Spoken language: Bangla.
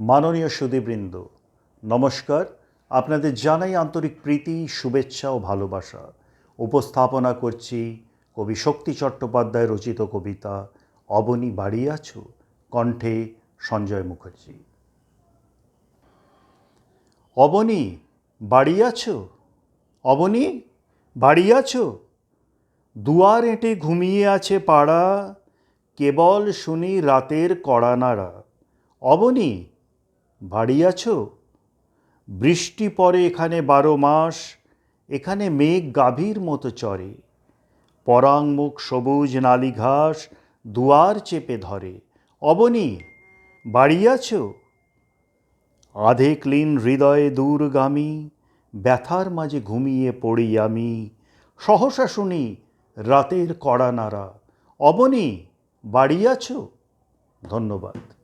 মাননীয় সুদীবৃন্দ নমস্কার। আপনাদের জানাই আন্তরিক প্রীতি, শুভেচ্ছা ও ভালোবাসা। উপস্থাপনা করছি কবি শক্তি চট্টোপাধ্যায় রচিত কবিতা অবনী বাড়ি আছো, কণ্ঠে সঞ্জয় মুখার্জি। অবনী, বাড়ি আছো? অবনী, বাড়ি আছো? দুয়ার এঁটে ঘুমিয়ে আছে পাড়া, কেবল শুনি রাতের কড়া নাড়া। অবনী বাড়ি আছো? বৃষ্টি পড়ে এখানে বারো মাস, এখানে মেঘ গাভীর মতো চরে। পরাংমুখ সবুজ নালি ঘাস, দুয়ার চেপে ধরে। অবনী, বাড়ি আছো? আধে ক্লিন হৃদয়ে দূরগামী, ব্যথার মাঝে ঘুমিয়ে পড়ি আমি। সহসা শুনি রাতের কড়া নাড়া। অবনী, বাড়ি আছো? ধন্যবাদ।